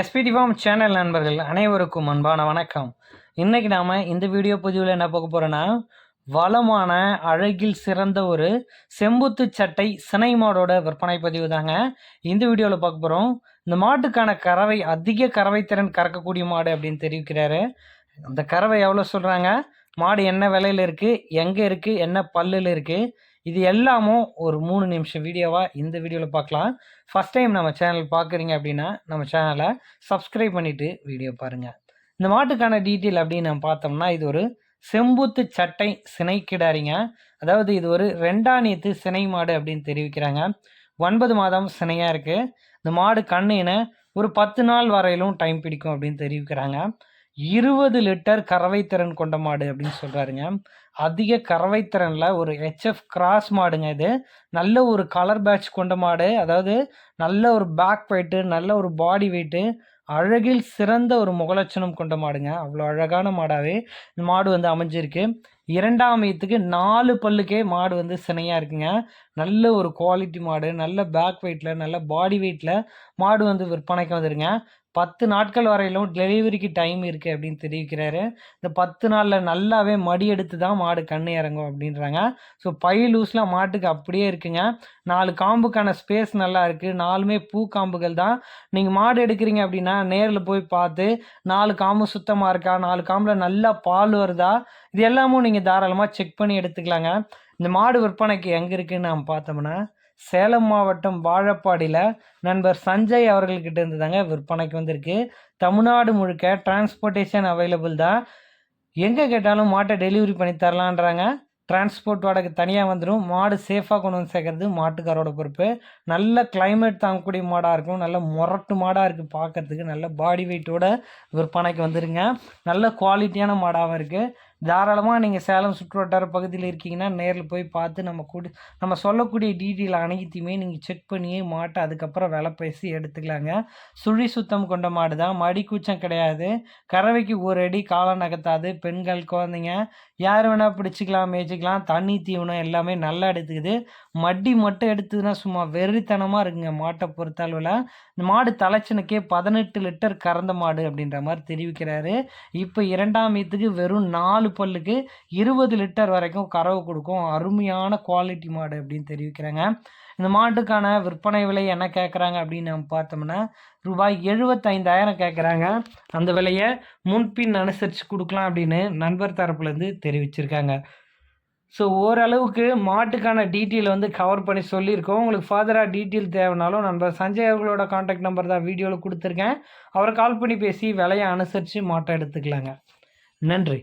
SPD form channel நண்பர்கள் அனைவருக்கும் அன்பான வணக்கம். இன்னைக்கு நாம் இந்த வீடியோ பதிவில் என்ன பார்க்க போகிறோன்னா வளமான அழகில் சிறந்த ஒரு செம்புத்து சட்டை சினை மாடோட விற்பனை பதிவு தாங்க. இந்த வீடியோவில் பார்க்க போகிறோம் இந்த மாட்டுக்கான கறவை அதிக கறவை திறன் கறக்கக்கூடிய மாடு அப்படின்னு தெரிவிக்கிறாரு. அந்த கறவை எவ்வளோ சொல்கிறாங்க மாடு என்ன விலையில் இருக்குது எங்கே இருக்குது என்ன பல்லில் இருக்குது இது எல்லாமும் ஒரு மூணு நிமிஷம் வீடியோவாக இந்த வீடியோவில் பார்க்கலாம் ஃபஸ்ட் டைம் நம்ம சேனல் பார்க்குறீங்க அப்படின்னா நம்ம சேனலை சப்ஸ்கிரைப் பண்ணிவிட்டு வீடியோ பாருங்கள் இந்த மாட்டுக்கான டீட்டெயில் அப்படின்னு நம்ம பார்த்தோம்னா இது ஒரு செம்புத்து சட்டை சினை கிடாரிங்க. அதாவது இது ஒரு ரெண்டாணியத்து சினை மாடு அப்படின்னு தெரிவிக்கிறாங்க. ஒன்பது மாதம் சினையாக இருக்குது இந்த மாடு கண்ணின ஒரு பத்து நாள் வரையிலும் டைம் பிடிக்கும் அப்படின்னு தெரிவிக்கிறாங்க. இருபது லிட்டர் கறவை திறன் கொண்ட மாடு அப்படின்னு சொல்கிறாருங்க அதிக கறவை திறனில் ஒரு ஹெச்எஃப் கிராஸ் மாடுங்க இது. நல்ல ஒரு கலர் பேட்ச் கொண்ட மாடு. அதாவது நல்ல ஒரு பேக் வெயிட்டு நல்ல ஒரு பாடி வெயிட்டு அழகில் சிறந்த ஒரு முகலட்சணம் கொண்ட மாடுங்க. அவ்வளோ அழகான மாடாகவே இந்த மாடு வந்து அமைஞ்சிருக்கு. இரண்டாம் ஈத்துக்கு நாலு பல்லுக்கே மாடு வந்து சினையாக இருக்குங்க. நல்ல ஒரு குவாலிட்டி மாடு. நல்ல பேக் வெயிட்டில் நல்ல பாடி வெயிட்டில் மாடு வந்து விற்பனைக்கு வந்துருங்க. பத்து நாட்கள் வரையிலும் டெலிவரிக்கு டைம் இருக்குது அப்படின்னு தெரிவிக்கிறாரு. இந்த பத்து நாளில் நல்லாவே மடி எடுத்து தான் மாடு கண் இறங்கும் அப்படின்றாங்க. ஸோ பை லூஸ்லாம் மாட்டுக்கு அப்படியே இருக்குங்க. நாலு காம்புக்கான ஸ்பேஸ் நல்லா இருக்குது நாலுமே பூ காம்புகள் தான். நீங்கள் மாடு எடுக்கிறீங்க அப்படின்னா நேரில் போய் பார்த்து நாலு காம்பு சுத்தமாக இருக்கா? நாலு காம்பில் நல்லா பால் வருதா? இது எல்லாமும் நீங்கள் தாராளமாக செக் பண்ணி எடுத்துக்கலாங்க. இந்த மாடு விற்பனைக்கு எங்கே இருக்குதுன்னு நம்ம பார்த்தோம்னா சேலம் மாவட்டம் வாழப்பாடியில் நண்பர் சஞ்சய் அவர்கள்கிட்ட இருந்து தாங்க விற்பனைக்கு வந்திருக்கு. தமிழ்நாடு முழுக்க டிரான்ஸ்போர்ட்டேஷன் அவைலபிள் தான். எங்கே கேட்டாலும் மாட்டை டெலிவரி பண்ணி தரலான்றாங்க. டிரான்ஸ்போர்ட் வாடகை தனியாக வந்துடும் மாடு சேஃபாக கொண்டு வந்து சேர்க்கறது மாட்டுக்காரோட பொறுப்பு. நல்ல கிளைமேட் தாங்கக்கூடிய மாடாக இருக்கும். நல்ல முரட்டு மாடாக இருக்குது பார்க்கறதுக்கு நல்ல பாடி வெயிட்டோட விற்பனைக்கு வந்துருங்க. நல்ல குவாலிட்டியான மாடாகவும் இருக்குது தாராளமாக நீங்கள் சேலம் சுற்றுவட்டார பகுதியில் இருக்கீங்கன்னா நேரில் போய் பார்த்து நம்ம கூடி நம்ம சொல்லக்கூடிய டீட்டெயில் அனைத்தையுமே நீங்கள் செக் பண்ணியே மாட்டை அதுக்கப்புறம் விலை பேசி எடுத்துக்கலாங்க. சுழி சுத்தம் கொண்ட மாடு தான். மடி கூச்சம் கிடையாது. கறவைக்கு ஒரு அடி காலம் நகர்த்தாது. பெண்கள் குழந்தைங்க யார் வேணால் பிடிச்சிக்கலாம் மேய்ச்சிக்கலாம். தண்ணி தீவனம் எல்லாமே நல்லா எடுத்துக்குது. மடி மட்டும் எடுத்துதுன்னா சும்மா வெறித்தனமாக இருக்குங்க மாட்டை பொறுத்தளவில். இந்த மாடு தலைச்சனுக்கே பதினெட்டு லிட்டர் கறந்த மாடு அப்படின்ற மாதிரி தெரிவிக்கிறாரு. இப்போ இரண்டாம் ஈத்துக்கு வெறும் நாலு பல்லுக்கு இருபது லிட்டர் வரைக்கும் கறவு கொடுக்கும். அருமையான குவாலிட்டி மாடு அப்படின்னு தெரிவிக்கிறாங்க. இந்த மாட்டுக்கான விற்பனை விலை என்ன கேட்குறாங்க அப்படின்னு நம்ம பார்த்தோம்னா ரூபாய் எழுபத்தைந்தாயிரம் கேட்குறாங்க அந்த விலையை முன்பின் அனுசரித்து கொடுக்கலாம் அப்படின்னு நண்பர் தரப்புலேருந்து தெரிவிச்சிருக்காங்க. ஸோ ஓரளவுக்கு மாட்டுக்கான டீட்டெயில் வந்து கவர் பண்ணி சொல்லியிருக்கோம். உங்களுக்கு ஃபர்தராக டீட்டெயில் தேவைனாலும் நண்பர் சஞ்சய் அவர்களோட காண்டாக்ட் நம்பர் தான் வீடியோவில் கொடுத்துருக்கேன். அவரை கால் பண்ணி பேசி விலையை அனுசரித்து மாட்டை எடுத்துக்கலாங்க. நன்றி.